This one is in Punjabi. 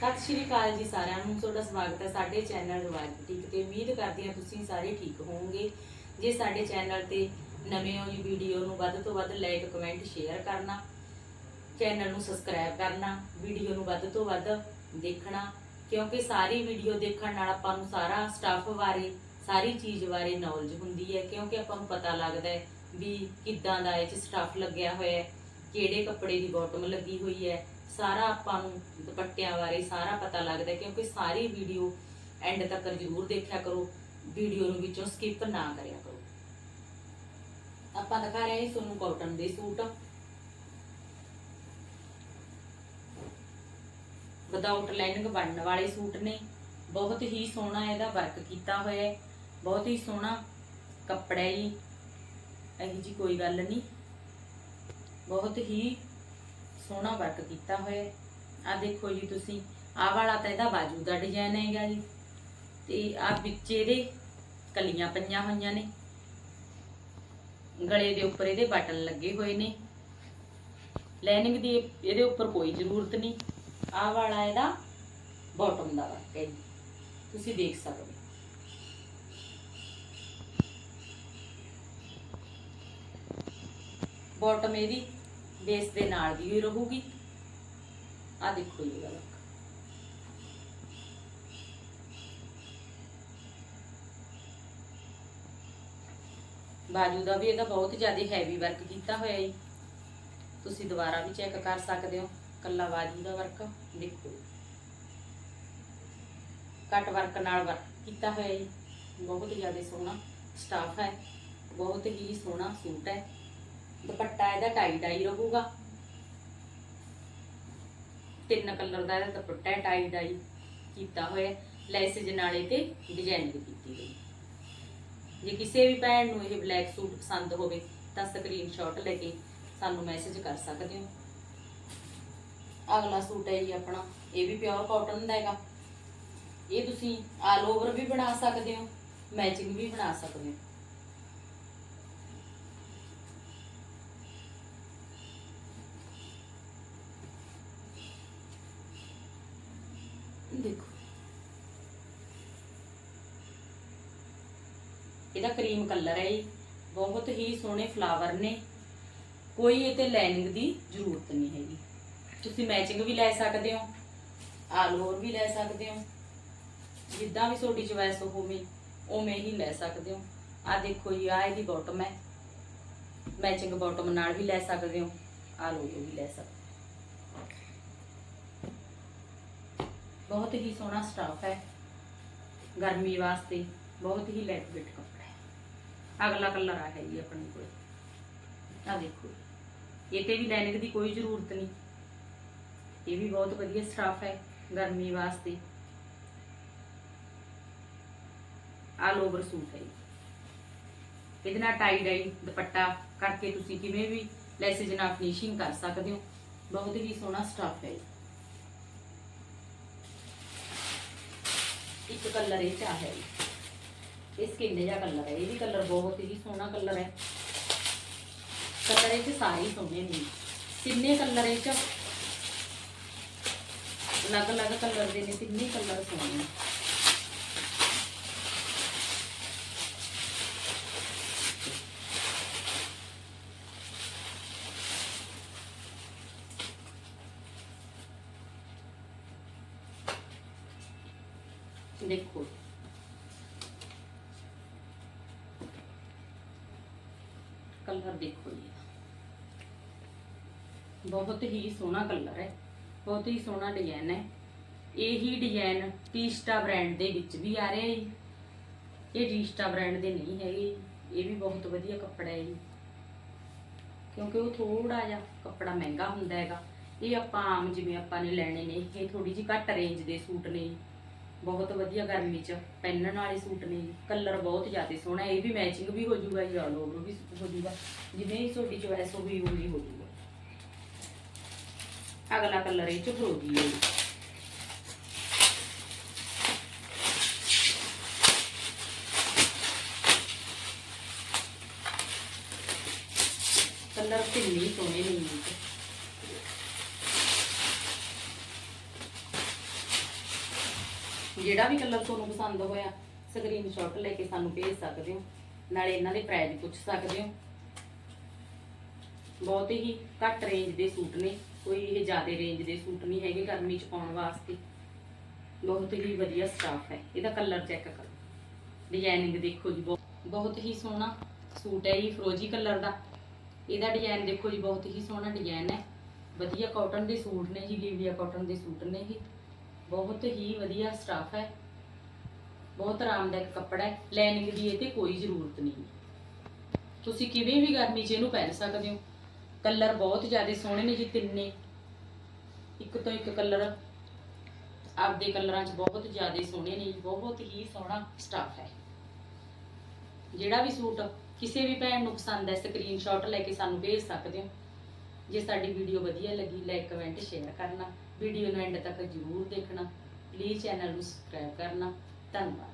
ਸਤਿ ਸ਼੍ਰੀ ਅਕਾਲ ਜੀ ਸਾਰਿਆਂ ਨੂੰ, ਤੁਹਾਡਾ ਸਵਾਗਤ ਹੈ ਸਾਡੇ ਚੈਨਲ ਰਵਾਜ ਬੁਟੀਕ ਤੇ। ਉਮੀਦ ਕਰਦੀ ਹਾਂ ਤੁਸੀਂ ਸਾਰੇ ਠੀਕ ਹੋਵੋਗੇ। ਜੇ ਸਾਡੇ ਚੈਨਲ ਤੇ ਨਵੇਂ ਹੋ ਜੀ ਵੀਡੀਓ ਨੂੰ, ਵੱਧ ਤੋਂ ਵੱਧ ਲਾਈਕ ਕਮੈਂਟ ਸ਼ੇਅਰ ਕਰਨਾ। ਚੈਨਲ ਨੂੰ ਸਬਸਕ੍ਰਾਈਬ ਕਰਨਾ, ਵੀਡੀਓ ਨੂੰ ਵੱਧ ਤੋਂ ਵੱਧ ਦੇਖਣਾ। ਕਿਉਂਕਿ ਸਾਰੀ ਵੀਡੀਓ ਦੇਖਣ ਨਾਲ ਆਪਾਂ ਨੂੰ ਸਾਰਾ ਸਟੱਫ ਬਾਰੇ, ਸਾਰੀ ਚੀਜ਼ ਬਾਰੇ ਨੌਲੇਜ ਹੁੰਦੀ ਹੈ। ਕਿਉਂਕਿ ਆਪਾਂ ਨੂੰ ਪਤਾ ਲੱਗਦਾ ਹੈ ਵੀ ਕਿੱਦਾਂ ਦਾ ਇਹ ਚ ਸਟਾਫ ਲੱਗਿਆ ਹੋਇਆ ਹੈ, ਕਿਹੜੇ ਕੱਪੜੇ ਦੀ ਬਾਟਮ ਲੱਗੀ ਹੋਈ ਹੈ ਸਾਰਾ ਆਪਾਂ ਨੂੰ ਦੁਪੱਟਿਆਂ ਬਾਰੇ ਸਾਰਾ ਪਤਾ ਲੱਗਦਾ ਕਿਉਂਕਿ ਸਾਰੀ ਵੀਡੀਓ ਐਂਡ ਤੱਕ ਜ਼ਰੂਰ ਦੇਖਿਆ ਕਰੋ ਵੀਡੀਓ ਨੂੰ ਵਿੱਚੋਂ ਸਕਿਪ ਨਾ ਕਰਿਆ ਕਰੋ। ਆਪਾਂ ਦਿਖਾ ਰਹੇ ਹਾਂ ਤੁਹਾਨੂੰ ਕਾਟਨ ਦੇ ਸੂਟ। ਵਿਦਆਊਟ ਲਾਈਨਿੰਗ ਬਣਨ ਵਾਲੇ ਸੂਟ ਨੇ। ਬਹੁਤ ਹੀ ਸੋਹਣਾ ਇਹਦਾ ਵਰਕ ਕੀਤਾ ਹੋਇਆ ਹੈ। ਬਹੁਤ ਹੀ ਸੋਹਣਾ ਕੱਪੜਾ ਹੈ ਜੀ। ਇਹੀ ਜੀ ਕੋਈ ਗੱਲ ਨਹੀਂ। ਬਹੁਤ ਹੀ ਸੋਹਣਾ ਵਰਕ ਕੀਤਾ ਹੋਇਆ ਹੈ। ਆ ਦੇਖੋ ਜੀ ਤੁਸੀਂ, ਆਹ ਵਾਲਾ ਤਾਂ ਇਹਦਾ ਬਾਜੂ ਦਾ ਡਿਜ਼ਾਈਨ ਹੈਗਾ ਜੀ। ਤੇ ਆ ਵਿੱਚ ਇਹਦੇ ਕਲੀਆਂ ਪਈਆਂ ਹੋਈਆਂ ਨੇ। ਗਲੇ ਦੇ ਉੱਪਰ ਇਹਦੇ ਬਟਨ ਲੱਗੇ ਹੋਏ ਨੇ। ਲਾਈਨਿੰਗ ਦੀ ਇਹਦੇ ਉੱਪਰ ਕੋਈ ਜ਼ਰੂਰਤ ਨਹੀਂ। ਆਹ ਵਾਲਾ ਇਹਦਾ ਬਾਟਮ ਦਾ ਵਰਕ ਹੈ ਜੀ। ਤੁਸੀਂ ਦੇਖ ਸਕਦੇ ਹੋ। ਬਾਟਮ ਇਹਦੀ ਬੇਸ ਦੇ ਨਾਲ ਦੀ ਹੀ ਰਹੂਗੀ। ਆ ਦੇਖੋ ਇਹ ਵਾਲਾ ਬਾਜੂ ਦਾ ਵੀ ਇਹਦਾ ਬਹੁਤ ਜ਼ਿਆਦਾ ਹੈਵੀ ਵਰਕ ਕੀਤਾ ਹੋਇਆ ਹੈ ਤੁਸੀਂ ਦੁਬਾਰਾ ਵੀ ਚੈੱਕ ਕਰ ਸਕਦੇ ਹੋ, ਕੱਲਾ ਬਾਜੂ ਦਾ ਵਰਕ ਦੇਖੋ। ਕੱਟ ਵਰਕ ਨਾਲ ਵਰਕ ਕੀਤਾ ਹੋਇਆ ਹੈ ਬਹੁਤ ਜ਼ਿਆਦਾ ਸੋਹਣਾ ਸਟਾਫ ਹੈ, ਬਹੁਤ ਹੀ ਸੋਹਣਾ ਸੂਟ ਹੈ। ਦੁਪੱਟਾ ਇਹਦਾ ਟਾਈ ਡਾਈ ਰਹੂਗਾ। ਤਿੰਨ ਕਲਰ ਦਾ ਇਹਦਾ ਦੁਪੱਟਾ ਟਾਈ ਡਾਈ ਕੀਤਾ ਹੋਇਆ ਲੈਸੇਜ ਨਾਲੇ ਤੇ ਡਿਜ਼ਾਈਨਿੰਗ ਕੀਤੀ ਗਈ ਜੇ ਕਿਸੇ ਵੀ ਭੈਣ ਨੂੰ ਇਹ ਬਲੈਕ ਸੂਟ ਪਸੰਦ ਹੋਵੇ, ਤਾਂ ਸਕਰੀਨਸ਼ਾਟ ਲੈ ਕੇ ਸਾਨੂੰ ਮੈਸੇਜ ਕਰ ਸਕਦੇ ਹੋ। ਅਗਲਾ ਸੂਟ ਹੈ ਜੀ ਆਪਣਾ, ਇਹ ਵੀ ਪਿਓਰ ਕਾਟਨ ਦਾ ਹੈਗਾ। ਇਹ ਤੁਸੀਂ ਆਲ ਓਵਰ ਵੀ ਬਣਾ ਸਕਦੇ ਹੋ ਮੈਚਿੰਗ ਵੀ ਬਣਾ ਸਕਦੇ ਹੋ। ਦੇਖੋ। ਇਹਦਾ ਕਰੀਮ ਕਲਰ ਹੈ ਜੀ ਬਹੁਤ ਹੀ ਸੋਹਣੇ ਫਲਾਵਰ ਨੇ। ਕੋਈ ਇਹ ਤੇ ਲਾਈਨਿੰਗ ਦੀ ਜ਼ਰੂਰਤ ਨਹੀਂ ਹੈਗੀ। ਤੁਸੀਂ ਮੈਚਿੰਗ ਵੀ ਲੈ ਸਕਦੇ ਹੋ, ਆਲ ਓਵਰ ਵੀ ਲੈ ਸਕਦੇ ਹੋ। ਜਿੱਦਾਂ ਵੀ ਤੁਹਾਡੀ ਚੁਆਇਸ ਹੋਵੇ, ਉਵੇਂ ਹੀ ਲੈ ਸਕਦੇ ਹੋ। ਆ ਦੇਖੋ ਜੀ ਆ ਇਹਦੀ ਬਾਟਮ ਹੈ। ਮੈਚਿੰਗ ਬਾਟਮ ਨਾਲ ਵੀ ਲੈ ਸਕਦੇ ਹੋ ਆਲ ਓਵਰ ਵੀ ਲੈ ਸਕਦੇ ਬਹੁਤ ਹੀ ਸੋਹਣਾ ਸਟਾਫ ਹੈ। ਗਰਮੀ ਵਾਸਤੇ ਬਹੁਤ ਹੀ ਲਾਈਟ ਵੇਟ ਕੱਪੜਾ ਹੈ। ਅਗਲਾ ਕਲਰ ਆ ਹੈ ਜੀ ਆਪਣੇ ਕੋਲ। ਆ ਦੇਖੋ ਇਹ ਤੇ ਵੀ ਲਾਈਨਿੰਗ ਦੀ ਕੋਈ ਜ਼ਰੂਰਤ ਨਹੀਂ। ਇਹ ਵੀ ਬਹੁਤ ਵਧੀਆ ਸਟਾਫ ਹੈ ਗਰਮੀ ਵਾਸਤੇ। ਆਲ ਓਵਰ ਸੂਟ ਹੈ ਇਹਦੇ ਨਾਲ ਟਾਈ ਡਾਈ ਦੁਪੱਟਾ ਕਰਕੇ ਤੁਸੀਂ ਕਿਵੇਂ ਵੀ ਲੈਸੇਜ ਨਾਲ ਫਿਨਿਸ਼ਿੰਗ ਕਰ ਸਕਦੇ ਹੋ। ਬਹੁਤ ਹੀ ਸੋਹਣਾ ਸਟਾਫ ਹੈ ਇੱਕ ਕਲਰ ਇਹ ਚ ਆ ਹੈ। ਇਹ ਸਕਿਨ ਜਿਹਾ ਕਲਰ ਹੈ, ਇਹ ਵੀ ਕਲਰ ਬਹੁਤ ਹੀ ਸੋਹਣਾ ਕਲਰ ਹੈ। ਕਲਰ ਇਹ ਚ ਸਾਰੇ ਸੋਹਣੇ ਨੇ। ਤਿੰਨੇ ਕਲਰ ਇਹ ਚ ਅਲੱਗ-ਅਲੱਗ ਕਲਰ ਦੇ ਨੇ, ਤਿੰਨੇ ਕਲਰ ਸੋਹਣੇ ਦੇਖੋ। ਕਲਰ ਦੇਖੋ ਜੀ। ਬਹੁਤ ਹੀ ਸੋਹਣਾ ਕਲਰ ਹੈ। ਬਹੁਤ ਹੀ ਸੋਹਣਾ ਡਿਜ਼ਾਈਨ ਹੈ। ਇਹੀ ਡਿਜ਼ਾਈਨ ਟੀਸਟਾ ਬ੍ਰਾਂਡ ਦੇ ਵਿੱਚ ਵੀ ਆ ਰਿਹਾ ਹੈ ਇਹ ਟੀਸਟਾ ਬ੍ਰਾਂਡ ਦੇ ਨਹੀਂ ਹੈਗੇ। ਇਹ ਵੀ ਬਹੁਤ ਵਧੀਆ ਕੱਪੜਾ ਹੈ ਜੀ। ਕਿਉਂਕਿ ਉਹ ਥੋੜਾ ਜਿਹਾ ਕੱਪੜਾ ਮਹਿੰਗਾ ਹੁੰਦਾ ਹੈਗਾ। ਇਹ ਆਪਾਂ ਆਮ ਜਿਵੇਂ ਆਪਾਂ ਨੇ ਲੈਣੇ ਨੇ, ਇਹ ਥੋੜੀ ਜਿਹੀ ਘੱਟ ਰੇਂਜ ਦੇ ਸੂਟ ਨੇ। ਬਹੁਤ ਵਧੀਆ ਗਰਮੀ ਚ। ਪਹਿਨਣ ਵਾਲੇ ਸੂਟ ਨੇ ਕਲਰ ਬਹੁਤ ਜ਼ਿਆਦਾ ਸੋਹਣਾ, ਇਹ ਵੀ ਮੈਚਿੰਗ ਵੀ ਹੋ ਜਾਊਗਾ ਜੀ ਆਲ ਓਵਰ ਵੀ ਹੋ ਜਾਊਗਾ। ਜਿਵੇਂ ਹੀ ਤੁਹਾਡੀ ਚੋਇਸ ਹੋਈ ਉਵੇਂ ਹੋ ਜਾਊਗਾ। ਅਗਲਾ ਕਲਰ ਇਹ ਚ ਫਰੋਜੀ ਹੈ। ਕਲਰ ਕਿੰਨੇ ਸੋਹਣੇ ਨੇ ਜਿਹੜਾ ਵੀ ਕਲਰ ਤੁਹਾਨੂੰ ਪਸੰਦ ਹੋਇਆ ਸਕਰੀਨਸ਼ਾਟ ਲੈ ਕੇ ਸਾਨੂੰ ਭੇਜ ਸਕਦੇ ਹੋ। ਨਾਲੇ ਇਹਨਾਂ ਦੇ ਪ੍ਰਾਈਸ ਪੁੱਛ ਸਕਦੇ ਹੋ। ਬਹੁਤ ਹੀ ਘੱਟ ਰੇਂਜ ਦੇ ਸੂਟ ਨੇ। ਕੋਈ ਇਹ ਜ਼ਿਆਦਾ ਰੇਂਜ ਦੇ ਸੂਟ ਨਹੀਂ ਹੈਗੇ ਗਰਮੀ ਚ ਪਾਉਣ ਵਾਸਤੇ। ਬਹੁਤ ਹੀ ਵਧੀਆ ਸਟਾਫ ਹੈ। ਇਹਦਾ ਕਲਰ ਚੈੱਕ ਕਰੋ। ਡਿਜ਼ਾਈਨਿੰਗ ਦੇਖੋ ਜੀ ਬਹੁਤ। ਹੀ ਸੋਹਣਾ ਸੂਟ ਹੈ ਇਹ ਫਰੋਜੀ ਕਲਰ ਦਾ। ਇਹਦਾ ਡਿਜ਼ਾਈਨ ਦੇਖੋ ਜੀ, ਬਹੁਤ ਹੀ ਸੋਹਣਾ ਡਿਜ਼ਾਈਨ ਹੈ। ਵਧੀਆ ਕਾਟਨ ਦੇ ਸੂਟ ਨੇ ਜੀ, ਲੀਵੀਆ ਕਾਟਨ ਦੇ ਸੂਟ ਨੇ ਇਹ। ਬਹੁਤ ਹੀ ਵਧੀਆ ਸਟਾਫ ਹੈ। ਬਹੁਤ ਆਰਾਮਦਾਇਕ ਕੱਪੜਾ ਹੈ। ਲਾਈਨਿੰਗ ਦੀ ਇਹ ਤੇ ਕੋਈ ਜ਼ਰੂਰਤ ਨਹੀਂ। ਤੁਸੀਂ ਕਿਵੇਂ ਵੀ ਗਰਮੀ 'ਚ ਇਹਨੂੰ ਪਹਿਨ ਸਕਦੇ ਹੋ। ਕਲਰ ਬਹੁਤ ਜ਼ਿਆਦਾ ਸੋਹਣੇ ਨੇ ਜੀ ਤਿੰਨੇ। ਇੱਕ ਤੋਂ ਇੱਕ ਕਲਰ ਆਪਦੇ ਕਲਰਾਂ 'ਚ ਬਹੁਤ ਜ਼ਿਆਦਾ ਸੋਹਣੇ ਨੇ। ਬਹੁਤ ਹੀ ਸੋਹਣਾ ਸਟਾਫ ਹੈ। ਜਿਹੜਾ ਵੀ ਸੂਟ ਕਿਸੇ ਵੀ ਭੈਣ ਨੂੰ ਪਸੰਦ ਹੈ ਸਕਰੀਨਸ਼ਾਟ ਲੈ ਕੇ ਸਾਨੂੰ ਭੇਜ ਸਕਦੇ ਹੋ। ਜੇ ਸਾਡੀ ਵੀਡੀਓ ਵਧੀਆ ਲੱਗੀ ਲਾਈਕ ਕਮੈਂਟ ਸ਼ੇਅਰ ਕਰਨਾ। ਵੀਡੀਓ ਨੂੰ ਐਂਡ ਤੱਕ ਜ਼ਰੂਰ ਦੇਖਣਾ ਪਲੀਜ਼ ਚੈਨਲ ਨੂੰ ਸਬਸਕ੍ਰਾਈਬ ਕਰਨਾ ਧੰਨਵਾਦ।